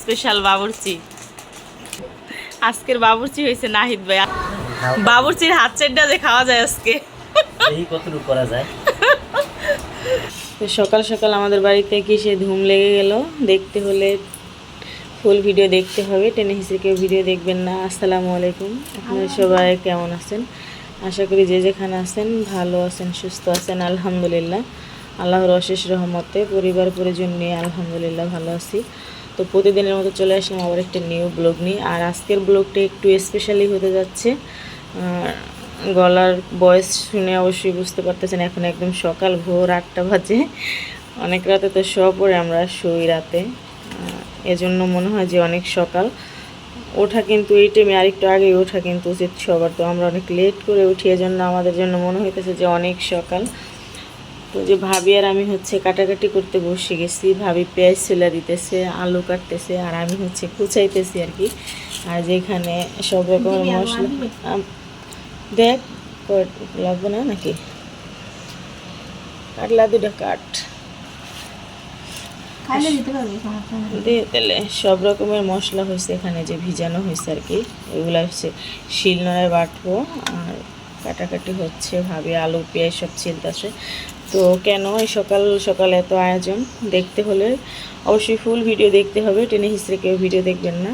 Special বাবুর্চি। আজকের বাবুর্চি হয়েছে নাহিদ ভাই বাবুর্চির হাত চারটা যে খাওয়া যায় আজকে। কতটুকু করা যায়? তো সকাল সকাল আমাদের বাড়িতে কি সে ধুম লেগে গেল দেখতে হলে ফুল ভিডিও দেখতে হবে। টেনে হিসেবে কেউ ভিডিও দেখবেন না। আসসালামু আলাইকুম। আপনারা সবাই কেমন আছেন? আশা করি যে যেখানে আছেন ভালো আছেন সুস্থ আছেন আলহামদুলিল্লাহ। আল্লাহর অশেষ রহমতে পরিবার পরিজন নিয়ে আলহামদুলিল্লাহ ভালো আছি। তো প্রতিদিনের মতো চলে আসলাম আবার একটা নিউ ব্লগ নিয়ে। আর আজকের ব্লগটা একটু স্পেশালি হতে যাচ্ছে। গলার বয়স শুনে অবশ্যই বুঝতে পারতেছেন, এখন একদম সকাল ভোর আটটা বাজে। অনেক রাতে তো শো পরে আমরা শুই রাতে। এজন্য মনে হয় যে অনেক সকাল। ওঠা কিন্তু এই টাইমে আরেকটু আগে ওঠা কিন্তু উচিত সবার। তো আমরা অনেক লেট করে উঠি, এজন্য আমাদের জন্য মনে হইতেছে যে অনেক সকাল। তো যে ভাবি আর আমি হচ্ছে কাটাকাটি করতে বসে গেছি ভাবি পেঁয়াজ ছেলা দিতেছে আলু কাটতেছে আর আমি হচ্ছে কুচাইতেছি আর কি। আর যেখানে সব রকমের মশলা দেখ লাগবে না নাকি? কাটলা দুটা কাট। দিয়ে তাহলে সব রকমের মশলা হয়েছে এখানে যে ভিজানো হয়েছে আর কি। এগুলো হচ্ছে শিলনোড়ায় বাটবো আর কাটাকাটি হচ্ছে ভাবে আলু পেঁয়াজ সব ছিলতেছে। তো কেন এই সকাল সকাল এত আয়োজন? দেখতে হলে অবশ্যই ফুল ভিডিও দেখতে হবে, টেনে হিসেবে কেউ ভিডিও দেখবেন না।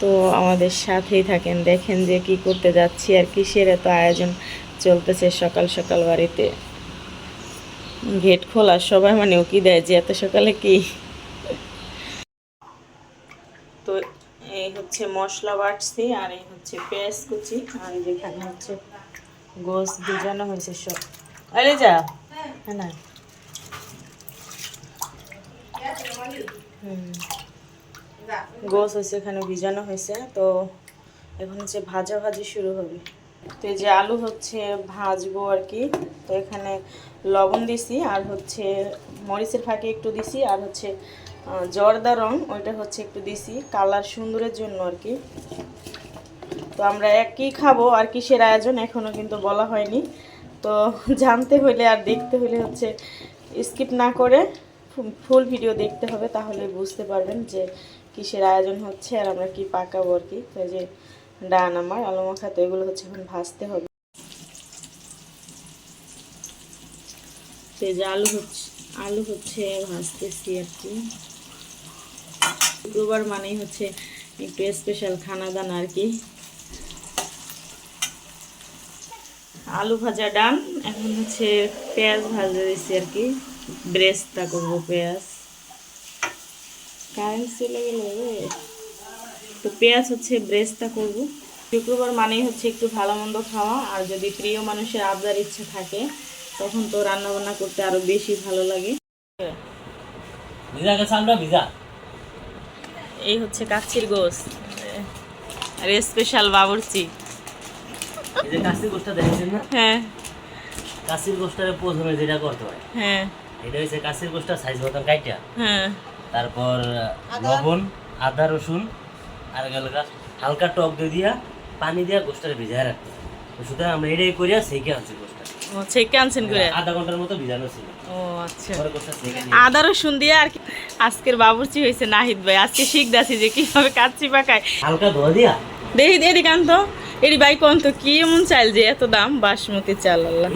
তো আমাদের সাথেই থাকেন, দেখেন যে কি করতে যাচ্ছি আর কিসের এত আয়োজন চলতেছে সকাল সকাল বাড়িতে। গেট খোলা, সবাই মানে উকি দেয় যে এত সকালে কি? তো এই হচ্ছে মশলা বাটছি আর এই হচ্ছে পেঁয়াজ কুচি, আর যেখানে হচ্ছে গোস ভিজানো হয়েছে সব। যা! না হুম। গোস হয়েছে, এখানে ভিজানো হয়েছে, তো এখন হচ্ছে ভাজা ভাজি শুরু হবে। তো এই যে আলু হচ্ছে ভাজবো আর কি, তো এখানে লবণ দিছি, আর হচ্ছে মরিচের ফাঁকে একটু দিছি, আর হচ্ছে জর্দা রং, ওইটা হচ্ছে একটু দিছি, কালার সুন্দরের জন্য আর কি। তো আমরা একই খাব, আর কিসের আয়োজন এখনও কিন্তু বলা হয়নি। তো জানতে হলে আর দেখতে হলে হচ্ছে স্কিপ না করে ফুল ভিডিও দেখতে হবে, তাহলে বুঝতে পারবেন যে কিসের আয়োজন হচ্ছে আর আমরা কি পাকাবো আর কি তো যে ডান আমার আলু মাখা তো এগুলো হচ্ছে এখন ভাজতে হবে। তো যে আলু হচ্ছে আলু হচ্ছে ভাজতেছি আর কি। শুক্রবার মানেই হচ্ছে একটু স্পেশাল খানা দানা আর কি। আলু ভাজা ডান এখন হচ্ছে পেঁয়াজ ভাজা দিচ্ছি আর কি। ব্রেস্তা করব পেঁয়াজ। কারেন্ট চলে গেল তো পেঁয়াজ হচ্ছে ব্রেস্তা করব। শুক্রবার মানেই হচ্ছে একটু ভালো মন্দ খাওয়া আর যদি প্রিয় মানুষের আবদার ইচ্ছা থাকে তখন তো রান্নাবান্না করতে আরও বেশি ভালো লাগে। এই হচ্ছে কাচ্চির গোস আর স্পেশাল বাবুর্চি। এই যে কাশির গোষ্ঠটা দেখেছেন না? হ্যাঁ। কাশির প্রথমে যেটা করতে হয়। হ্যাঁ। এটা হচ্ছে কাশির সাইজ মতন কাইটা। হ্যাঁ। তারপর লবণ আদা রসুন আর গেল হালকা টক দিয়ে দিয়া পানি দিয়া ভিজায় রাখতে তো সুতরাং আমরা এটাই করিয়া সেকে আনছি গোষ্ঠটা। ও ছেকে আনছেন করে আধা ঘণ্টার মতো ভিজানো ছিল। ও আচ্ছা। আদা রসুন দিয়ে আর কি। আজকের বাবুর্চি হয়েছে নাহিদ ভাই। আজকে শিখদাছি যে কীভাবে কাচ্চি পাকায়। হালকা ধোয়া দিয়া। দেখি এদিকে আনতো এটি ভাই কোন তো কি এমন চাল যে এত দাম? বাসমতি চাল আল্লাহ।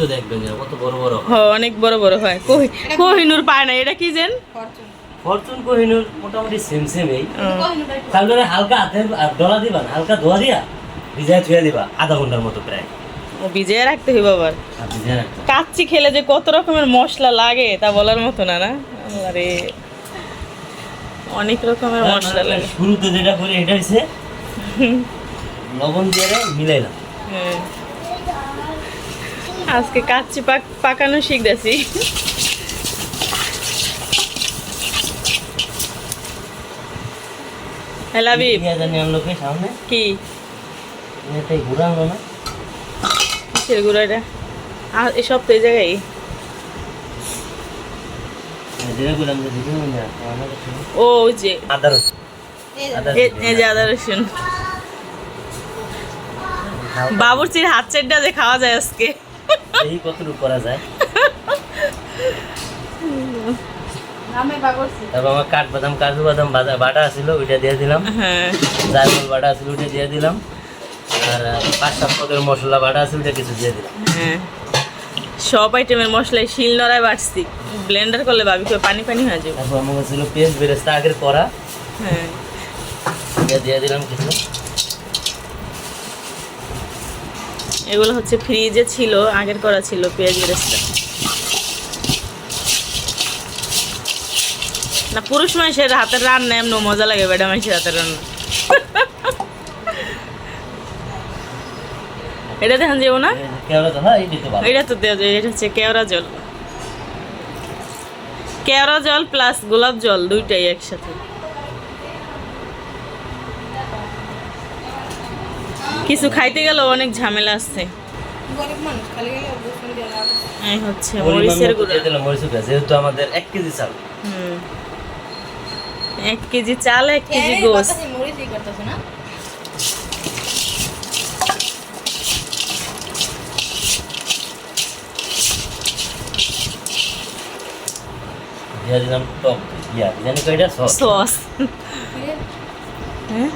তো দেখবেন কত বড় বড় হ অনেক বড় বড় হয়। কহি কোহিনুর পায় না এটা কি যেন? ফরচুন। কোহিনুর মোটামুটি সেম সেম এই। তারপরে হালকা আর ডলা দিবা না, হালকা ধোয়া দিয়া ভিজায় ছুঁয়ে দিবা আধা ঘণ্টার মতো প্রায়। ও ভিজিয়ে রাখতে হইব আবার। কাচ্চি খেলে যে কত রকমের মশলা লাগে তা বলার মতো না না? আরে অনেক রকমের মশলা লাগে। শুরুতে যেটা করি এটা হচ্ছে লবণ দিয়ে মিলাইলাম হ্যাঁ। আজকে কাচ্চি পাক পাকানো শিখতেছি। হ্যালো হাবিব পেঁয়াজ আনি সামনে। কি? এটাই ঘুরে না? কিসের গুঁড়ো আর এসব তো এই জায়গায়। যেটা করলাম যে দিদি না আমার কাছে ও যে। আদা রসুন। এই যে আদা রসুন। বাবুর্চির হাত চারটা যে খাওয়া যায় আজকে। এই কতটুকু করা যায়। তারপর আমার কাঠ বাদাম কাজু বাদাম বাজা বাটা ছিল ওইটা দিয়ে দিলাম। হ্যাঁ। জায়ফল বাটা ছিল ওইটা দিয়ে দিলাম। আর পাঁচ সাত পদের মশলা বাটা আছে ওইটা কিছু দিয়ে দিলাম। হ্যাঁ। সব আইটেমের মশলাই শিল নড়াই বাটছি। ব্লেন্ডার করলে ভাবি করে পানি পানি হয়ে যাবে। তারপর আমার ছিল পেঁয়াজ বেরেস্তা আগের করা হ্যাঁ। এটা দিয়ে দিলাম কিছু। এগুলো হচ্ছে ফ্রিজে ছিল আগের করা ছিল পেঁয়াজ বেরেস্তা। না পুরুষ মানুষের হাতের রান্না এমন মজা লাগে বেডা মানুষের হাতের রান্না। এটা দেখেন যাব না? হ্যাঁ দিতে ভালো এটা তো দেওয়া যায় এটা হচ্ছে কেওড়া জল। কেওড়া জল প্লাস গোলাপ জল দুইটাই একসাথে। কিছু খাইতে গেলেও অনেক ঝামেলা আছে। এই হচ্ছে মরিচের গুঁড়া। যেহেতু আমাদের এক কেজি চাল। হুম। এক কেজি চাল এক কেজি গোস। দিয়ে দিলাম টক ইয়া জানি কয়টা সস সস হ্যাঁ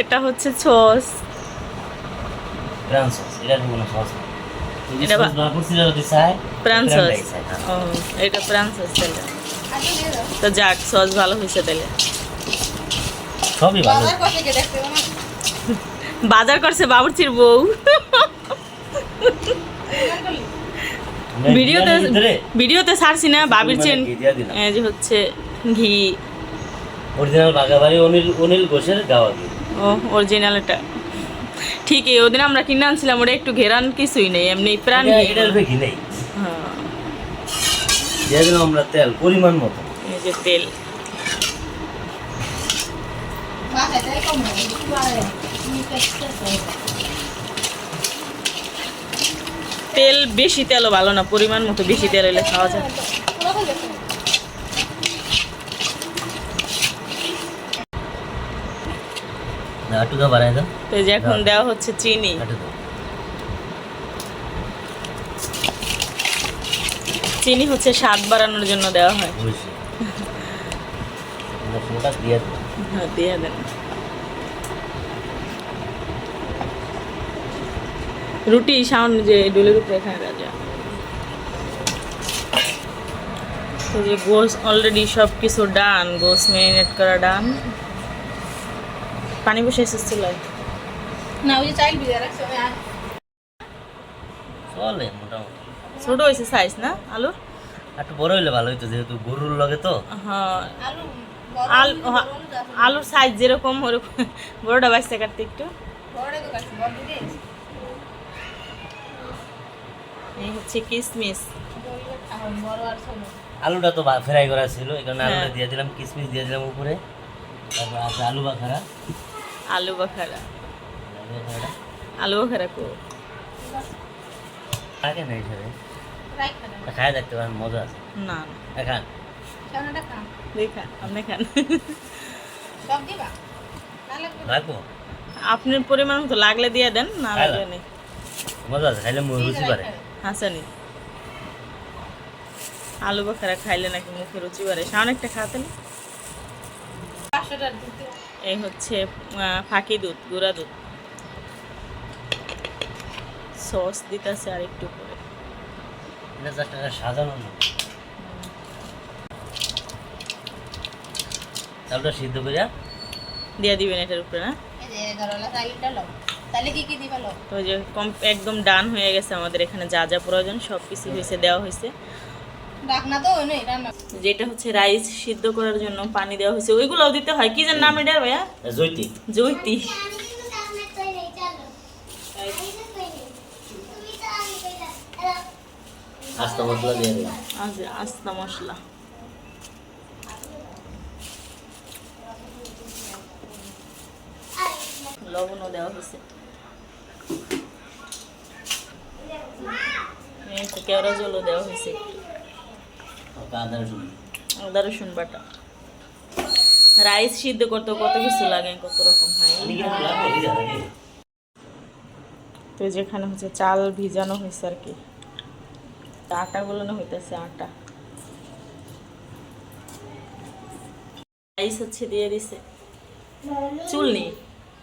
এটা হচ্ছে সস। প্রাণ সস এটা কোনো সস প্রাণ সস। ও এটা প্রাণ সস তাহলে তো যাক সস ভালো হয়েছে তাহলে সবই ভালো। বাজার করছে বাবুর্চির বউ। ভিডিওতে ভিডিওতে ছাড়ছি না বাবির চেন যে হচ্ছে ঘি। অরিজিনাল বাগাবাড়ি অনিল অনিল ঘোষের গাওয়া ঘি ও অরিজিনাল এটা। ঠিকই ওদিন আমরা কিনে আনছিলাম ওটা একটু ঘেরান কিছুই নেই এমনি প্রাণ এটার উপরে নেই। হ্যাঁ, দিয়ে দিলাম আমরা তেল পরিমাণ মতো। এই যে তেল। তেল বেশি তেলও ভালো না পরিমাণ মতো বেশি তেল হলে খাওয়া যায়। একটু দাও তো যে এখন দেওয়া হচ্ছে চিনি। চিনি হচ্ছে স্বাদ বাড়ানোর জন্য দেওয়া হয়। হ্যাঁ দিয়ে দেন। রুটি সাউন্ড যে ডুলের উপরে এখানে রাজা। তো যে গোস অলরেডি সব কিছু ডান গোস ম্যারিনেট করা ডান পানি বসে এসেছে চুলায়। চলে মোটামুটি। ছোট হয়েছে সাইজ না আলুর? একটু বড় হইলে ভালো হইতো যেহেতু গরুর লগে তো। হ্যাঁ। আলু হ্যাঁ, আলুর সাইজ যেরকম ওরকম। বড়টা বাচ্চা কাটতে একটু। এই হচ্ছে কিসমিস। আলুটা তো ফ্রাই করা ছিল এই কারণে আলুটা হ্যাঁ। দিয়ে দিলাম কিশমিশ দিয়ে দিলাম উপরে। তারপর আছে আলু বাখারা। আলু বখারা। আলু বাখারাটা। কো থাকে না। হিসাবে খায় দেখতে পারেন মজা আছে। না খান। দেখা আপনি খান। রাখব আপনার পরিমাণ মতো লাগলে দিয়ে দেন না লাগলে নেই। মজা আছে খাইলে মুখ রুচি পারে হাসানি। আলু বাখারা খাইলে নাকি মুখে রুচি বাড়ে? অনেকটা খাতেন এই হচ্ছে ফাঁকি দুধ গুঁড়া দুধ। সস দিতেছে আর একটু করে এটা সাজানো চালটা সিদ্ধ করিয়া দিয়ে দিবেন এটার উপরে না? তাহলে কি কি দিবা লো তো যে একদম ডান হয়ে গেছে আমাদের এখানে যা যা প্রয়োজন সব কিছু হয়েছে দেওয়া হয়েছে যেটা হচ্ছে রাইস সিদ্ধ করার জন্য পানি দেওয়া হয়েছে ওইগুলোও দিতে হয়। কি যেন নাম এটা ভাইয়া? জৈতি। জৈতি। আস্তা মশলা দিয়ে দিলাম। আচ্ছা আস্তা মশলা। লবণও দেওয়া হয়েছে। এই কেওড়া জলও দেওয়া হয়েছে। একটু আদা রসুন। বাটা। রাইস সিদ্ধ করতে কত কিছু লাগে কত রকম হয়। তো যেখানে হচ্ছে চাল ভিজানো হয়েছে আর কি। আটাগুলো না হইতেছে আটা। রাইস হচ্ছে দিয়ে দিছে। চুল নেই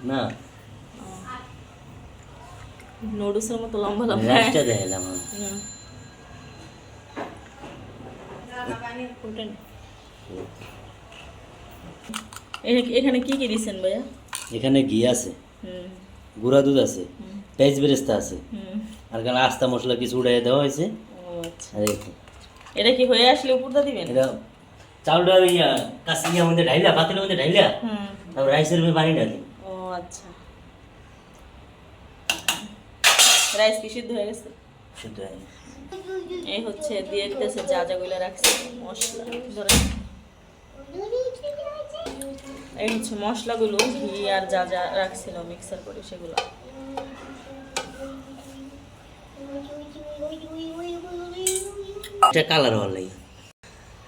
না নুডলসের মতো লম্বা লম্বা। রাইসটা দেখালাম আমি। হুম। ওটা নে। এ- এখানে কি কি দিছেন ভাইয়া? এখানে ঘি আছে গুঁড়া দুধ আছে পেঁয়াজ বেরেস্তা আছে আর এখানে আস্তা মশলা কিছু উড়াই দেওয়া হয়েছে। আচ্ছা। এটা কি হয়ে আসলে উপরটা দিবেন? এটা চাউলটা ইয়া কাশিয়ার মধ্যে ঢাইলা পাতিলের মধ্যে ঢাইলা তারপর রাইসের উপরে পানি ঢালি। ও আচ্ছা। রাইস কি সিদ্ধ হয়ে গেছে? শুদ্ধ হয় এই হচ্ছে দিয়ে দিতেছে যা যাগুলো রাখছে মশলা ধরে এই হচ্ছে মশলাগুলো ঘি আর যা যা রাখছিল মিক্সার করে সেগুলো। এটা কালার হওয়ার লাগে।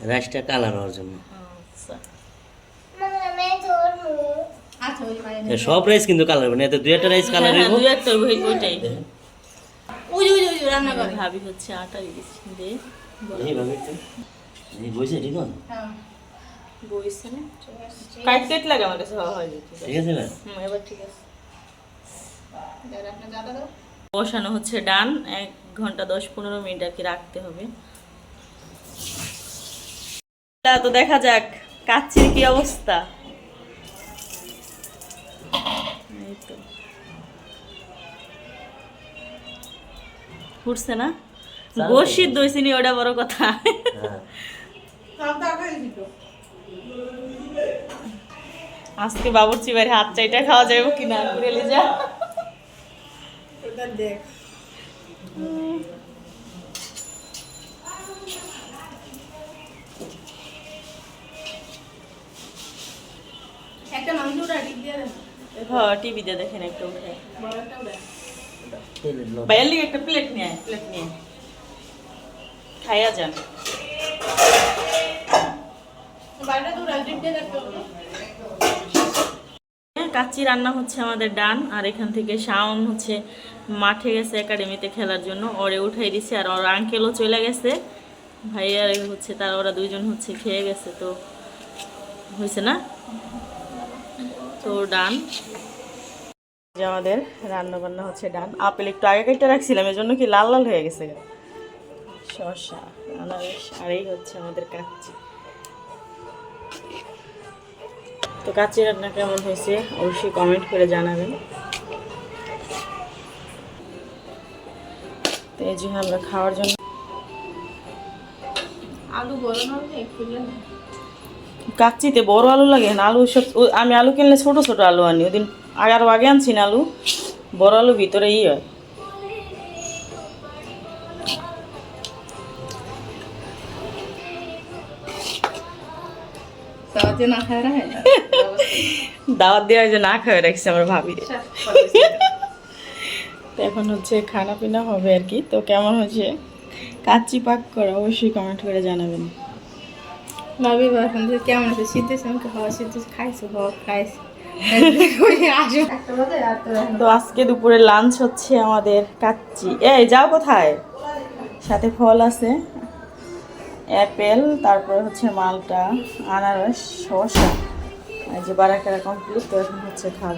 রাইসটা কালার হওয়ার জন্য। আচ্ছা। আচ্ছা মানে সব রাইস কিন্তু কালার হবে না এতে দুই একটা রাইস কালার হ্যাঁ, হইব। দুই একটা ওই- ওইটাই রান্না করে। ভাবি হচ্ছে আটা দিচ্ছি। দে এইভাবে একটু। এই বইছে ঠিক আছে? হ্যাঁ। বইছে না? কাট কাট লাগে আমার কাছে হওয়া হয় ঠিক আছে না? হুম এবার ঠিক আছে। যারা আপনার দাদা দাও। বসানো হচ্ছে ডান এক ঘণ্টা দশ পনেরো মিনিট আর কি রাখতে হবে। তা তো দেখা যাক কাচ্চির কি অবস্থা? এই তো। ফুটছে না। গোশ সিদ্ধ হয়েছে নি ওটা বড় কথা। হ্যাঁ। আজকে বাবুর্চি বাড়ি হাত চাইটা খাওয়া যাবে কিনা রেলে যা। দেখ। একটা মাংস ওটা ঠিক দিয়ে দেন হ্যাঁ টিভিতে দেখেন একটু উঠে বড় একটা লিগে প্লেট নিয়ে আয় প্লেট নিয়ে খাইয়া যান। হবে কাচ্চি রান্না হচ্ছে আমাদের ডান আর এখান থেকে শাওন হচ্ছে মাঠে গেছে একাডেমিতে খেলার জন্য। ওরে উঠাই দিছে আর ওর আঙ্কেলও চলে গেছে। ভাইয়ার হচ্ছে তার ওরা দুইজন হচ্ছে খেয়ে গেছে তো হয়েছে না? তো ডান। যে আমাদের রান্না বান্না হচ্ছে ডান। আপেল একটু আগে কেটে রাখছিলাম এজন্য কি লাল লাল হয়ে গেছে শসা আনারস আর এই হচ্ছে আমাদের কাচ্চি। তো কাচ্চি রান্না কেমন হয়েছে অবশ্যই কমেন্ট করে জানাবেন। তো এই যে আমরা খাওয়ার জন্য আলু বড় না কাচ্চিতে বড় আলু লাগে না আলু সব আমি আলু কিনলে ছোট ছোট আলু আনি ওদিন আগে আরও আগে আনছি না আলু বড় আলু ভিতরে ই হয়। দাওয়াত দেওয়া যে না খাওয়া রাখছি আমার ভাবি। তো এখন হচ্ছে খানা পিনা হবে আর কি। তো কেমন হচ্ছে কাচ্চি পাক করা অবশ্যই কমেন্ট করে জানাবেন। ভাবি এখন কেমন আছে শীত দেশে আমাকে খাওয়া শীত খাইছো? খাওয়া খাইছি? তো আজকে দুপুরে লাঞ্চ হচ্ছে আমাদের কাচ্চি। এই, যাও কোথায়? সাথে ফল আছে, অ্যাপেল, তারপরে হচ্ছে মালটা, আনারস, শসা। যে বারাকারা কমপ্লিট তো এখন হচ্ছে খাব।